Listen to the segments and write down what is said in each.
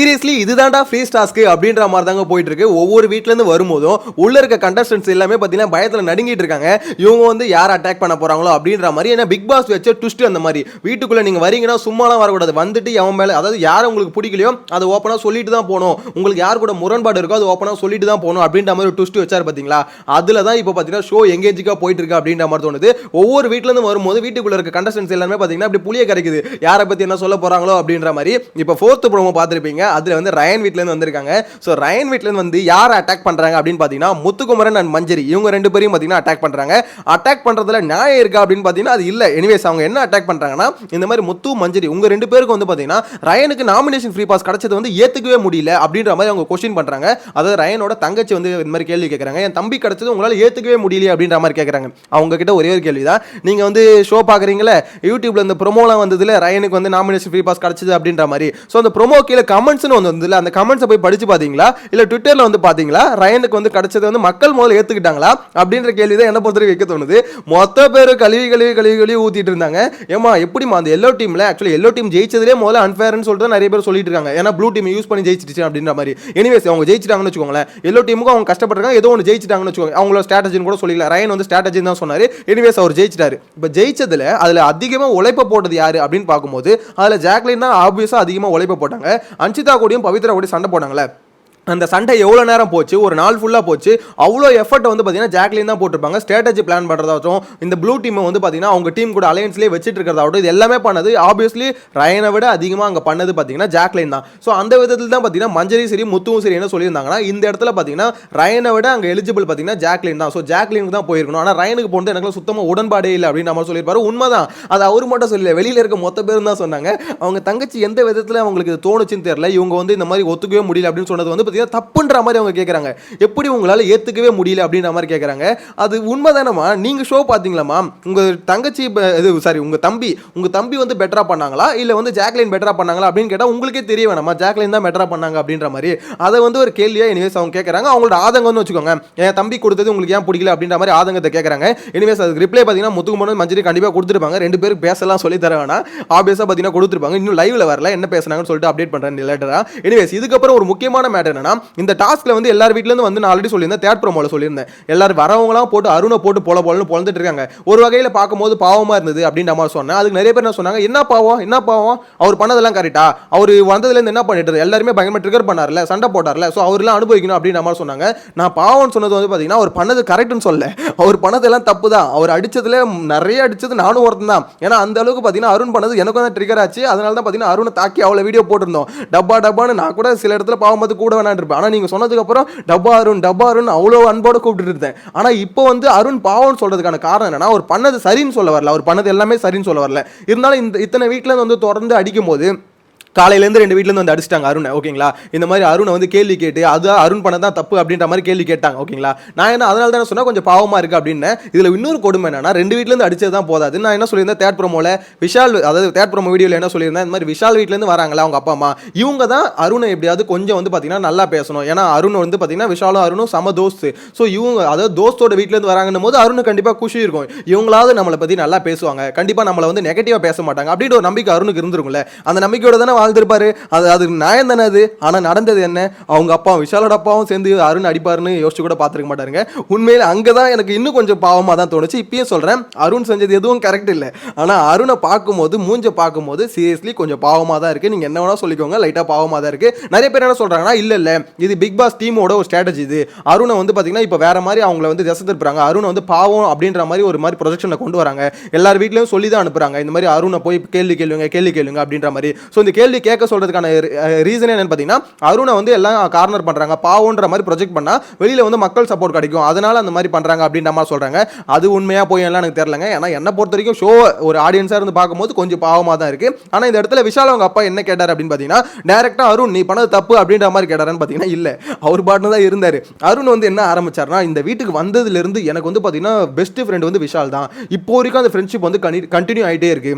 Seriously இதுதான்டா free task அப்படின்ற மாதிரி தாங்க போயிட்டு இருக்கு ஒவ்வொரு வீட்டிலேருந்து வரும்போதும் உள்ள இருக்க கண்டஸ்டன்ஸ் எல்லாமே பார்த்தீங்கன்னா பயத்தில் நடுங்கிட்டு இருக்காங்க. இவங்க வந்து யார் அட்டாக் பண்ண போறாங்களோ அப்படின்ற மாதிரி ஏன்னா பிக் பாஸ் வச்ச ட்விஸ்ட் அந்த மாதிரி. வீட்டுக்குள்ளே நீங்கள் வரீங்கன்னா சும்மாலாம் வரக்கூடாது. வந்துட்டு அவன் மேலே அதாவது யார் உங்களுக்கு பிடிக்கலையோ அதை ஓப்பனாக சொல்லிட்டு தான் போகணும். உங்களுக்கு யார் கூட முரண்பாடு இருக்கோ அது ஓப்பனாக சொல்லிட்டு தான் போகணும் அப்படின்ற மாதிரி ஒரு ட்விஸ்ட் வச்சார் பார்த்தீங்களா அதில் தான் இப்போ பார்த்தீங்கன்னா ஷோ எங்கேஜிக்காக போயிட்டு இருக்கு அப்படின்ற மாதிரி தோணுது. ஒவ்வொரு வீட்டிலேருந்து வரும்போது வீட்டுக்குள்ளே இருக்க கண்டஸ்டன்ஸ் எல்லாமே பார்த்தீங்கன்னா அப்படி புளிய கிடைக்குது யாரை பற்றி என்ன சொல்ல போகிறாங்களோ அப்படின்ற மாதிரி. இப்போ ஃபோர்த்து ப்ரோமோ பார்த்துருப்பீங்க. அதுல வந்து ரயன் வீட்ல இருந்து வந்திருக்காங்க. ஸோ ரயன் வீட்ல இருந்து வந்து யார் அட்டாக் பண்றாங்க அப்படின்னு பார்த்தீங்கன்னா முத்துக்குமரன் அண்ட் மஞ்சரி. இவங்க ரெண்டு பேரையும் பார்த்தீங்கன்னா அட்டாக் பண்றாங்க. அட்டாக் பண்றதுல நியாயம் இருக்கா அப்படின்னு பார்த்தீங்கன்னா அது இல்லை. எனிவேஸ் அவங்க என்ன அட்டாக் பண்றாங்கன்னா இந்த மாதிரி முத்து மஞ்சரி உங்க ரெண்டு பேருக்கு வந்து பார்த்தீங்கன்னா ரயனுக்கு நாமினேஷன் ஃப்ரீ பாஸ் கிடைச்சது வந்து ஏத்துக்கவே முடியல அப்படின்ற மாதிரி அவங்க கொஸ்டின் பண்றாங்க. அதாவது ரயனோட தங்கச்சி வந்து இந்த மாதிரி கேள்வி கேட்குறாங்க என் தம்பி கிடைச்சது உங்களால ஏத்துக்கவே முடியல அப்படின்ற மாதிரி கேட்குறாங்க அவங்க கிட்ட ஒரே ஒரு கேள்வி தான் நீங்க வந்து ஷோ பாக்குறீங்களே யூடியூப்ல இந்த ப்ரொமோலாம் வந்ததுல ரயனுக்கு வந்து நாமினேஷன் ஃப்ரீ பாஸ் கிடைச்சது அப்படின்ற மாதிரி. ஸோ அந்த ப்ரோமோ கீழே கமெண்ட் கமெண்ட்ஸ்னு வந்து அந்த கமெண்ட்ஸை போய் படிச்சு பாத்தீங்களா? இல்ல ட்விட்டரில் வந்து பாத்தீங்களா? ரயனுக்கு வந்து கிடைச்சது வந்து மக்கள் முதல்ல ஏத்துக்கிட்டாங்களா? அப்படின்ற கேள்வி தான் என்ன பொறுத்தவரைக்கும் வைக்க தோணுது. மொத்த பேர் கழுவி கழுவி கழுவி கழுவி ஊத்திட்டு இருந்தாங்க. ஏமா எப்படிமா அந்த எல்லோ டீமில் ஆக்சுவலி எல்லோ டீம் ஜெயிச்சதுலேயே முதல்ல அன்ஃபேர்னு சொல்லிட்டு நிறைய பேர் சொல்லிட்டு இருக்காங்க. ஏன்னா ப்ளூ டீம் யூஸ் பண்ணி ஜெயிச்சிருச்சு அப்படின்ற மாதிரி. எனிவேஸ் அவங்க ஜெயிச்சிட்டாங்கன்னு வச்சுக்கோங்களேன். எல்லோ டீமுக்கும் அவங்க கஷ்டப்பட்டிருக்காங்க. ஏதோ ஒன்று ஜெயிச்சிட்டாங்கன்னு வச்சுக்கோங்க. அவங்களோட ஸ்ட்ராட்டஜின்னு கூட சொல்லிக்கல. ரயன் வந்து ஸ்ட்ராட்டஜி தான் சொன்னார். எனிவேஸ் அவர் ஜெயிச்சிட்டாரு. இப்போ ஜெயிச்சதுல அதுல அதிகமா உழைப்ப போட்டது யாரு அப்படின்னு பார்க்கும்போது அதில் ஜாக்லின் தான் ஆப்வியஸாக அதிகமா உழைப்ப போட்டாங்க. அன்சிதா கூடயும் பவித்ரா கூடயும் சண்டை போனாங்களே அந்த சண்டை எவ்வளோ நேரம் போச்சு? ஒரு நாள் ஃபுல்லாக போச்சு. அவ்வளோ எஃபர்ட் வந்து பார்த்தீங்கன்னா ஜாக்லின் தான் போட்டிருப்பாங்க. ஸ்ட்ராட்டஜி பிளான் பண்ணுறதாச்சும் இந்த ப்ளூ டீமை வந்து பார்த்தீங்கன்னா அவங்க டீம் கூட அலையன்ஸ்லேயே வச்சுட்டு இருக்கிறதாகட்டும் இது எல்லாமே பண்ணது ஆப்வியஸ்லி ரயனை விட அதிகமாக அங்கே பண்ணது பார்த்தீங்கன்னா ஜாக்லின் தான். ஸோ அந்த விதத்தில் தான் பார்த்தீங்கன்னா மஞ்சரி சரி முத்துவும் சரி என்ன சொல்லியிருந்தாங்கன்னா இந்த இடத்துல பார்த்தீங்கன்னா ரயனை விட அங்கே எலிஜிபிள் பார்த்தீங்கன்னா ஜாக்லின் தான். ஸோ ஜாக்லினுக்கு தான் போயிருக்கணும். ஆனால் ரயனுக்கு போனது எனக்கு சுத்தமாக உடன்பாடே இல்லை அப்படின்னு நம்ம சொல்லியிருப்பாரு. உண்மைதான். அது அவர் மட்டும் சொல்லல. வெளியில் இருக்க மொத்த பேரும் தான் சொன்னாங்க. அவங்க தங்கச்சி எந்த விதத்தில் அவங்களுக்கு தோணுச்சுன்னு தெரியல. இவங்க வந்து இந்த மாதிரி ஒத்துக்கவே முடியல அப்படின்னு சொன்னது வந்து இது தப்புன்ற மாதிரி அவங்க கேட்குறாங்க எப்படி உங்களால் ஏற்றுக்கவே முடியல அப்படின்ற மாதிரி கேட்குறாங்க அது உண்மைதானம்மா? நீங்கள் ஷோ பார்த்தீங்களாம்மா உங்கள் தங்கச்சி இது சாரி உங்கள் தம்பி உங்கள் தம்பி வந்து பெட்டராக பண்ணாங்களா? இல்லை வந்து ஜாக்லைன் பெட்டராக பண்ணாங்களா? அப்படின்னு கேட்டால் உங்களுக்கே தெரிய வேணாமா ஜாக்லைன் தான் பெட்டராக பண்ணாங்க அப்படின்ற மாதிரி. அதை வந்து ஒரு கேள்வியாக எனிவேஸ் அவங்க கேட்குறாங்க அவங்களோட ஆதங்கம்னு வச்சுக்கோங்க. என் தம்பி கொடுத்தது உங்களுக்கு ஏன் பிடிக்கல அப்படின்ற மாதிரி ஆதங்கத்தை கேட்குறாங்க எனிவேஸ் அதுக்கு ரிப்ளை பார்த்தீங்கன்னா முத்துக்குமரன் மஞ்சரி கண்டிப்பாக கொடுத்துருப்பாங்க. ரெண்டு பேரும் பேசலாம் சொல்லி தர வேணாம். ஆப்வியஸாக பார்த்தீங்கன்னா கொடுத்துருப்பாங்க. இன்னும் லைவில் வரல. என்ன பேசுனாங்கன்னு சொல்லிட்டு அப்டேட் பண்ணுறேன் லேட்டராக எனிவேஸ் இதுக்கப்புறம் ஒரு முக்கியமான மேட்டர் என்னன்னா இந்த டாஸ்க்ல வந்து எல்லார் வீட்லேருந்து வந்து நான் ஆல்ரெடி சொல்லியிருந்தேன் தேட் ப்ரோமோல சொல்லியிருந்தேன். எல்லாரும் வரவங்களாம் போட்டு அருணை போட்டு பொல போலன்னு பொழந்துட்டு இருக்காங்க. ஒரு வகையில் பார்க்கும்போது பாவமாக இருந்தது அப்படின்ற மாதிரி சொன்னேன். அதுக்கு நிறைய பேர் என்ன சொன்னாங்க என்ன பாவம்? என்ன பாவம்? அவர் பண்ணதெல்லாம் கரெக்டா அவர் வந்ததுலேருந்து என்ன பண்ணிட்டு எல்லாருமே பயங்கரமாக ட்ரிகர் பண்ணார்ல சண்டை போட்டார்ல ஸோ அவர்லாம் அனுபவிக்கணும் அப்படின்ற மாதிரி சொன்னாங்க. நான் பாவம்னு சொன்னது வந்து பார்த்தீங்கன்னா அவர் பண்ணது கரெக்ட்னு சொல்ல அவர் பண்ணதெல்லாம் தப்பு தான் அவர் அடிச்சதுல நிறைய அடிச்சது நானும் ஒருத்தன் தான் ஏன்னா அந்த அளவுக்கு பார்த்தீங்கன்னா அருண் பண்ணது எனக்கும் தான் ட்ரிகர் ஆச்சு. அதனால தான் பார்த்தீங்கன்னா அருணை தாக்கி அவ்வளோ வீடியோ போட்டிருந்தோம். டப்பா டப்பான்னு நான் கூட சில இடத்துல பாவம் பார்த்து கூட இருப்பேன் ஆனால் நீங்கள் சொன்னதுக்கப்புறம் டப்பா அருண் டப்பா அருண் அவ்வளோ அன்போட கூப்பிட்டு இருந்தேன். ஆனால் இப்போ வந்து அருண் பாவம்னு சொல்கிறதுக்கான காரணம் என்னன்னா அவர் பண்ணது சரின்னு சொல்ல வரல. அவர் பண்ணது எல்லாமே சரின்னு சொல்ல வரல. இருந்தாலும் இந்த இத்தனை வீட்டில் வந்து தொடர்ந்து அடிக்கும் போது காலையிலேருந்து ரெண்டு வீட்லேருந்து வந்து அடிச்சிட்டாங்க அருணை ஓகேங்களா? இந்த மாதிரி அருணை வந்து கேள்வி கேட்டு அது அருண் பண்ண தான் தப்பு அப்படின்ற மாதிரி கேள்வி கேட்டாங்க ஓகேங்களா? நான் என்ன அதனால தானே சொன்னால் கொஞ்சம் பாவமாக இருக்குது அப்படின்னு. இதில் இன்னொரு கொடுமை என்னன்னா ரெண்டு வீட்லேருந்து அடிச்சது தான் போதாது. நான் என்ன சொல்லியிருந்தேன் தேட் ப்ரோமோவில் விஷால் அதாவது தேட் ப்ரோமோ வீடியோவில் என்ன சொல்லியிருந்தேன் இந்த மாதிரி விஷால் வீட்லேருந்து வராங்களா அவங்க அப்பா அம்மா? இவங்க தான் அருணை எப்படியாவது கொஞ்சம் வந்து பார்த்தீங்கன்னா நல்லா பேசணும். ஏன்னா அருண் வந்து பார்த்தீங்கன்னா விஷாலும் அருணும் சம தோஸ்து. ஸோ இவங்க அதாவது தோஸ்தோட வீட்லேருந்து வராங்கன்னும் போது அருண் கண்டிப்பாக குஷி இருக்கும். இவங்களாவது நம்மளை பற்றி நல்லா பேசுவாங்க. கண்டிப்பாக நம்மளை வந்து நெகட்டிவாக பேச மாட்டாங்க. அப்படின்ற ஒரு நம்பிக்கை அருணுக்கு இருந்திருக்கும்ல. அந்த நம்பிக்கையோட தானே வாழ்ந்திருப்பாரு. அது அது நியாயம் தானே அது? ஆனால் நடந்தது என்ன? அவங்க அப்பாவும் விஷாலோட அப்பாவும் சேர்ந்து அருண் அடிப்பாருன்னு யோசிச்சு கூட பார்த்துருக்க மாட்டாருங்க. உண்மையில் அங்கே தான் எனக்கு இன்னும் கொஞ்சம் பாவமாக தான் தோணுச்சு. இப்பயும் சொல்கிறேன் அருண் செஞ்சது எதுவும் கரெக்ட் இல்லை. ஆனால் அருணை பார்க்கும்போது மூஞ்ச பார்க்கும்போது சீரியஸ்லி கொஞ்சம் பாவமாக தான் இருக்குது நீங்கள் என்ன வேணால் சொல்லிக்கோங்க லைட்டாக பாவமாக தான் இருக்குது நிறைய பேர் என்ன சொல்கிறாங்கன்னா இல்லை இல்லை இது பிக் பாஸ் டீமோட ஒரு ஸ்ட்ராட்டஜி இது. அருணை வந்து பார்த்தீங்கன்னா இப்போ வேறு மாதிரி அவங்கள வந்து திசை திருப்புறாங்க. அருணை வந்து பாவம் அப்படின்ற மாதிரி ஒரு மாதிரி ப்ரொஜெக்ஷனை கொண்டு வராங்க. எல்லார் வீட்லேயும் சொல்லி தான் அனுப்புறாங்க. இந்த மாதிரி அருணை போய் கேள்வி கேளுங்க கேள்வி கேளுங்க அப்படின்ற மாதிரி. ஸோ இந்த கேள்வி கேட்க சொல்றதுக்கான ரீசன் என்னன்னு பார்த்தீங்கன்னா அருணை வந்து எல்லாம் கார்னர் பண்றாங்க. பாவம்ன்ற மாதிரி ப்ரொஜெக்ட் பண்ணால் வெளியில வந்து மக்கள் சப்போர்ட் கிடைக்கும். அதனால் அந்த மாதிரி பண்றாங்க அப்படின்ற மாதிரி சொல்றாங்க. அது உண்மையாக போய் எல்லாம் எனக்கு தெரிலங்க ஏன்னா என்னை பொறுத்த வரைக்கும் ஷோ ஒரு ஆடியன்ஸாக இருந்து பார்க்கும்போது கொஞ்சம் பாவமாக தான் இருக்கு. ஆனால் இந்த இடத்துல விஷால் அவங்க அப்பா என்ன கேட்டார் அப்படின்னு பார்த்தீங்கன்னா டேரெக்டாக அருண் நீ பண்ணது தப்பு அப்படின்ற மாதிரி கேட்டாருன்னு பார்த்தீங்கன்னா இல்லை. அவர் பாட்டு தான் இருந்தார். அருண் வந்து என்ன ஆரம்பிச்சார்னா இந்த வீட்டுக்கு வந்ததுலேருந்து எனக்கு வந்து பார்த்தீங்கன்னா பெஸ்ட் ஃப்ரெண்ட் வந்து விஷால் தான். இப்போ வரைக்கும் அந்த ஃப்ரெண்ட்ஷிப் வந்து கண்டினியூ ஆகிட்டே இருக்கு.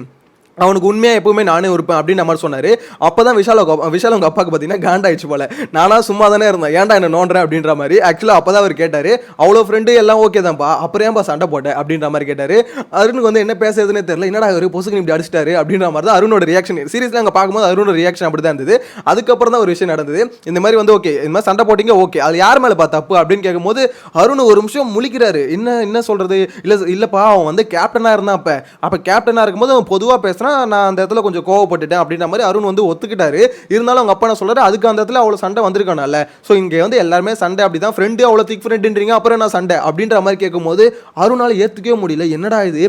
அவனுக்கு உண்மையாக எப்பவுமே நானே இருப்பேன் அப்படின்னு மாதிரி சொன்னார். அப்போ தான் விஷால் அவங்க- விஷால் அவங்க அப்பாவுக்கு பார்த்தீங்கன்னா காண்டாயிடுச்சு போல. நானாக சும்மா தானே இருந்தேன். ஏன்டா என்ன நோண்டுறேன் அப்படின்ற மாதிரி. ஆக்சுவலாக அப்போ தான் அவர் கேட்டார் அவ்வளோ ஃப்ரெண்டு எல்லாம் ஓகே தான்ப்பா. அப்புறம் ஏன்பா சண்டை போட்டேன் அப்படின்ற மாதிரி கேட்டார். அருணுக்கு வந்து என்ன பேசுறதுனே தெரியல. என்னடா அவர் பொசுக்கு இப்படி அடிச்சிட்டாரு? அப்படின்ற மாதிரி தான் அருணோட ரியாக்ஷன் சீரியஸில் அங்கே பார்க்கும்போது அருணோட ரியாக்ஷன் அப்படி தான் இருந்தது. அதுக்கப்புறம் தான் ஒரு விஷயம் நடந்தது. இந்த மாதிரி வந்து ஓகே இந்த மாதிரி சண்டை போட்டிங்க ஓகே அது யார் மேலே பா தப்பு அப்படின்னு கேட்கும்போது அருண் ஒரு நிமிஷம் முழிக்கிறாரு. என்ன என்ன சொல்கிறது இல்லை இல்லைப்பா அவன் வந்து கேப்டனாக இருந்தான் அப்போ. அப்போ கேப்டனாக இருக்கும்போது அவன் பொதுவாக பேச பேசுனா நான் அந்த இடத்துல கொஞ்சம் கோவப்பட்டுட்டேன் அப்படின்ற மாதிரி அருண் வந்து ஒத்துக்கிட்டாரு. இருந்தாலும் அவங்க அப்பா நான் சொல்றாரு? அதுக்கு அந்த இடத்துல அவ்வளோ சண்டை வந்திருக்கானால ஸோ இங்கே வந்து எல்லாருமே சண்டை அப்படி தான் ஃப்ரெண்டு அவ்வளோ திக் ஃப்ரெண்டுன்றீங்க அப்புறம் நான் சண்டை? அப்படின்ற மாதிரி கேட்கும்போது அருணால் ஏற்றுக்கவே முடியல. என்னடா இது?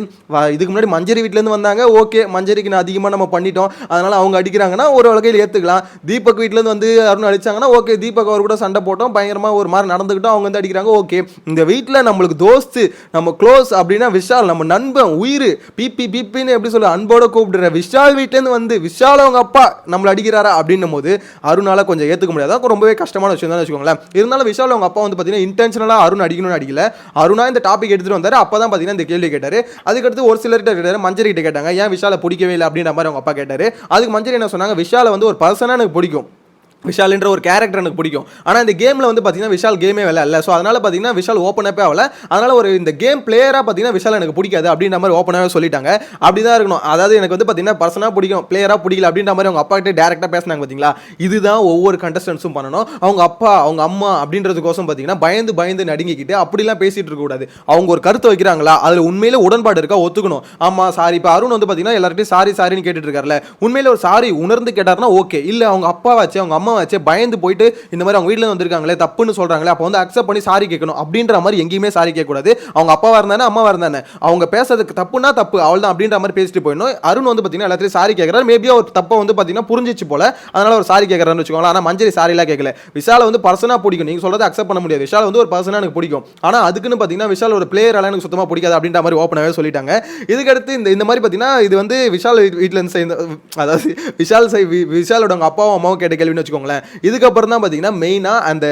இதுக்கு முன்னாடி மஞ்சரி வீட்டிலேருந்து வந்தாங்க. ஓகே மஞ்சரிக்கு நான் அதிகமாக நம்ம பண்ணிட்டோம். அதனால் அவங்க அடிக்கிறாங்கன்னா ஒரு வகையில் ஏற்றுக்கலாம் தீபக் வீட்டிலேருந்து வந்து அருண் அடிச்சாங்கன்னா ஓகே தீபக் அவர் கூட சண்டை போட்டோம். பயங்கரமாக ஒரு மாதிரி நடந்துக்கிட்டோம் அவங்க வந்து அடிக்கிறாங்க ஓகே இந்த வீட்டில் நம்மளுக்கு தோஸ்து நம்ம க்ளோஸ் அப்படின்னா விஷால் நம்ம நண்பன் உயிர் பிபி பிபின்னு எப்படி சொல்ல அன்போட கூப்பிடுற விஷால் வீட்டிலேருந்து வந்து விஷால் அவங்க அப்பா நம்மளை அடிக்கிறாரா? அப்படின்னும் போது அருணால கொஞ்சம் ஏற்றுக்க முடியாது. அதான் ரொம்பவே கஷ்டமான விஷயம் தான் வச்சுக்கோங்களேன். இருந்தாலும் விஷால் அவங்க அப்பா வந்து பார்த்தீங்கன்னா இன்டென்ஷனலாக அருண் அடிக்கணும்னு அடிக்கல. அருணா இந்த டாபிக் எடுத்துகிட்டு வந்தார். அப்போ தான் பார்த்தீங்கன்னா இந்த கேள்வி கேட்டார். அதுக்கடுத்து ஒரு சிலர்கிட்ட கேட்டார் மஞ்சரி கிட்ட கேட்டாங்க. ஏன் விஷாலை பிடிக்கவே இல்லை? அப்படின்ற மாதிரி அவங்க அப்பா கேட்டார். அதுக்கு மஞ்சரி என்ன சொன்னாங்க? விஷாலை வந்து ஒரு பர்சனாக எனக்கு பிடிக்கும். விஷால்ன்ற ஒரு கேரக்டர் எனக்கு பிடிக்கும். ஆனால் இந்த கேமில் வந்து பார்த்தீங்கன்னா விஷால் கேமே விளையாடல. ஸோ அதனால் பார்த்தீங்கன்னா விஷால் ஓப்பன் அப்பே ஆகல. அதனால் ஒரு இந்த கேம் பிளேயராக பார்த்தீங்கன்னா விஷால் எனக்கு பிடிக்காது அப்படின்ற மாதிரி ஓப்பனாகவே சொல்லிட்டாங்க. அப்படி தான் இருக்கணும். அதாவது எனக்கு வந்து பார்த்தீங்கன்னா பர்சனாக பிடிக்கும். பிளேயராக பிடிக்கல அப்படின்ற மாதிரி அவங்க அப்பா கிட்டே டேரெக்டாக பேசினாங்க பார்த்தீங்களா இதுதான் ஒவ்வொரு கண்டஸ்டன்ஸும் பண்ணணும். அவங்க அப்பா அவங்க அம்மா அப்படின்றதுக்கோசம் பார்த்தீங்கன்னா பயந்து பயந்து நடுங்கிக்கிட்டு அப்படிலாம் பேசிகிட்டு இருக்கக்கூடாது அவங்க ஒரு கருத்தை வைக்கிறாங்களா? அதில் உண்மையிலே உடன்பாடு இருக்கா? ஒத்துக்கணும். ஆமாம் சாரி இப்போ அருண் வந்து பார்த்தீங்கன்னா எல்லார்ட்டையும் சாரி சாரின்னு கேட்டுட்டு இருக்காருல்ல. உண்மையில ஒரு சாரி உணர்ந்து கேட்டாருன்னா ஓகே இல்லை அவங்க அப்பாவாச்சு அவங்க அம்மா வச்சு பயந்து போயிட்டு இந்த மாதிரி அவங்க வீட்டில் வந்திருக்காங்களே தப்புன்னு சொல்கிறாங்களே அப்போ வந்து அக்செப்ட் பண்ணி சாரி கேட்கணும். அப்படின்ற மாதிரி எங்கேயுமே சாரி கேட்கக்கூடாது. அவங்க அப்பாவாக இருந்தானே அம்மாவாக இருந்தானே. அவங்க பேசுறதுக்கு தப்புனா தப்பு அவள் தான் அப்படின்ற மாதிரி பேசிட்டு போயிடணும். அருண் வந்து பார்த்தீங்கன்னா எல்லாத்தையும் சாரி கேட்குறாரு மேபி அவர் தப்பை வந்து பார்த்தீங்கன்னா புரிஞ்சிச்சு போல. அதனால ஒரு சாரி கேட்கறாருன்னு வச்சுக்கோங்களேன். ஆனால் மஞ்சரி சாரிலாம் கேட்கல விஷால வந்து பர்சனாக பிடிக்கும். நீங்கள் சொல்கிறது அக்செப்ட் பண்ண முடியாது. விஷால் வந்து ஒரு பர்சனாக எனக்கு பிடிக்கும். ஆனால் அதுக்குன்னு பார்த்தீங்கன்னா விஷால் ஒரு பிளேயரால எனக்கு சுத்தமாக பிடிக்காது அப்படின்ற மாதிரி ஓப்பனாகவே சொல்லிட்டாங்க. இதுக்கடுத்து இந்த இந்த மாதிரி பார்த்தீங்கன்னா இது வந்து விஷால் வீட்டில் இருந்து அதாவது விஷால் சை வி- விஷாலோட அவங்க அப்பாவும் அம்மாவும் கேட்ட கேள்வின்னு வச்சுக்கோங்களேன். இதுக்கப்புறம் தான் பார்த்தீங்கன்னா மெயினாக அந்த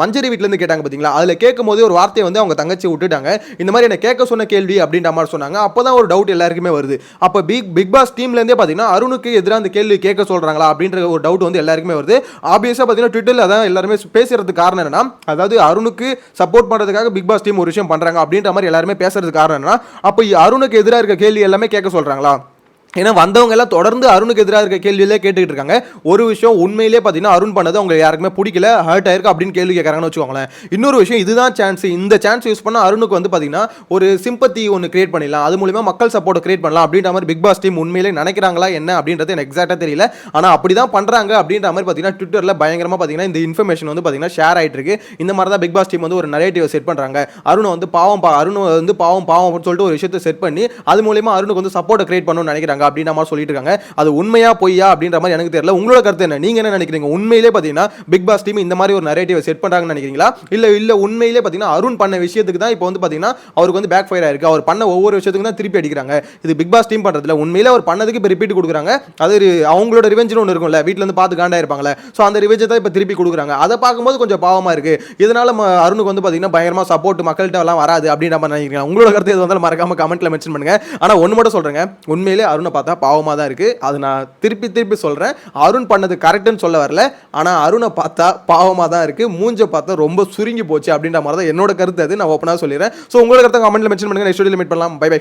மஞ்சரி வீட்டிலேருந்து கேட்டாங்க பார்த்தீங்களா அதில் கேட்கும் போதே ஒரு வார்த்தையை வந்து அவங்க தங்கச்சி விட்டுட்டாங்க. இந்த மாதிரி என்ன கேட்க சொன்ன கேள்வி அப்படின்ற மாதிரி சொன்னாங்க. அப்போ தான் ஒரு டவுட் எல்லாருக்குமே வருது. அப்போ பிக் பிக் பாஸ் டீம்லேருந்தே பார்த்தீங்கன்னா அருணுக்கு எதிராக அந்த கேள்வி கேட்க சொல்கிறாங்களா அப்படின்ற ஒரு டவுட் வந்து எல்லாருக்குமே வருது. ஆப்வியஸாக பார்த்தீங்கன்னா ட்விட்டரில் அதான் எல்லாருமே பேசுறதுக்கு காரணம் என்னன்னா அதாவது அருணுக்கு சப்போர்ட் பண்ணுறதுக்காக பிக் பாஸ் டீம் ஒரு விஷயம் பண்ணுறாங்க அப்படின்ற மாதிரி எல்லாருமே பேசுறதுக்கு காரணம் என்னன்னா அப்போ அருணுக்கு எதிராக இருக்க கேள்வி எல்லாமே கேட்க சொல்கிறாங்களா ஏன்னா வந்தவங்க எல்லாம் தொடர்ந்து அருணுக்கு எதிராக இருக்க கேள்வியிலே கேட்டுக்கிட்டு இருக்காங்க. ஒரு விஷயம் உண்மையிலே பார்த்தீங்கன்னா அருண் பண்ணது அவங்க யாருக்குமே பிடிக்கல ஹர்ட் ஆயிருக்கு அப்படின்னு கேள்வி கேட்குறாங்கன்னு வச்சுக்கோங்களேன். இன்னொரு விஷயம் இதுதான் சான்ஸ் இந்த சான்ஸ் யூஸ் பண்ண அருணுக்கு வந்து பார்த்தீங்கன்னா ஒரு சிம்பத்தி ஒன்று கிரியேட் பண்ணிடலாம். அது மூலிமா மக்கள் சப்போர்ட் கிரியேட் பண்ணலாம் அப்படின்ற மாதிரி பிக் பாஸ் டீம் உண்மையிலே நினைக்கிறாங்களா என்ன அப்படின்றது எனக்கு எக்ஸாக்டாக தெரியல. ஆனால் அப்படி தான் பண்ணுறாங்க அப்படின்ற மாதிரி பார்த்தீங்கன்னா ட்விட்டரில் பயங்கரமாக பார்த்தீங்கன்னா இந்த இன்ஃபர்மேஷன் வந்து பார்த்தீங்கன்னா ஷேர் ஆகிட்டு இருக்கு. இந்த மாதிரி தான் பிக் பாஸ் டீம் வந்து ஒரு நரேட்டிவ் செட் பண்ணுறாங்க அருணை வந்து பாவம் பா அருண் வந்து பாவம் பாவம் அப்படின்னு சொல்லிட்டு ஒரு விஷயத்தை செட் பண்ணி அது மூலிமா அருணுக்கு வந்து சப்போர்ட் கிரியேட் பண்ணணும்னு நினைக்கிறாங்க. அப்படின்ற மாதிரி சொல்லிட்டு இருக்காங்க. அது உண்மையா பொய்யா அப்படின்ற மாதிரி எனக்கு தெரியல. உங்களோட கருத்து என்ன? நீங்க என்ன நினைக்கிறீங்க? உண்மையிலே பார்த்தீங்கன்னா பிக் பாஸ் டீம் இந்த மாதிரி ஒரு நரேட்டிவ் செட் பண்றாங்கன்னு நினைக்கிறீங்களா? இல்ல இல்ல உண்மையிலே பார்த்தீங்கன்னா அருண் பண்ண விஷயத்துக்கு தான் இப்போ வந்து பார்த்தீங்கன்னா அவருக்கு வந்து பேக் ஃபயர் ஆயிருக்கு. அவர் பண்ண ஒவ்வொரு விஷயத்துக்கும் தான் திருப்பி அடிக்கிறாங்க. இது பிக் பாஸ் டீம் பண்றதுல உண்மையிலே அவர் பண்ணதுக்கு இப்போ ரிப்பீட் கொடுக்குறாங்க. அது அவங்களோட ரிவெஞ்சுன்னு ஒன்று இருக்கும்ல. வீட்ல இருந்து பார்த்து காண்டா இருப்பாங்களே ஸோ அந்த ரிவெஞ்சை தான் இப்போ திருப்பி கொடுக்குறாங்க. அதை பார்க்கும்போது கொஞ்சம் பாவமா இருக்கு. இதனால அருணுக்கு வந்து பார்த்தீங்கன்னா பயங்கரமா சப்போர்ட் மக்கள்கிட்ட எல்லாம் வராது அப்படின்ற மாதிரி நினைக்கிறேன் உங்களோட கருத்து எது வந்தாலும் மறக்காம கமெண்ட்ல மென்ஷன் பண்ணுங்க. ஆனா ஒன்று மட்டும் சொல்றேங்க. உண்மையிலே அருண் பார்த்தா பாவமாக தான் இருக்கு. அது நான் திருப்பி திருப்பி சொல்றேன். அருண் பண்ணது கரெக்ட்னு சொல்ல வரல. ஆனால் அருணை பார்த்தா பாவமாக தான் இருக்கு. மூஞ்ச பார்த்தா ரொம்ப சுருங்கி போச்சு அப்படின்ற மாதிரி தான் என்னோட கருத்து அது. நான் ஓப்பனாக சொல்லிடுறேன். ஸோ உங்களோட கருத்தை கமெண்ட்டில் மென்ஷன் பண்ணுங்க. நெக்ஸ்ட் வீடியோ மீட் பண்ணலாம். Bye bye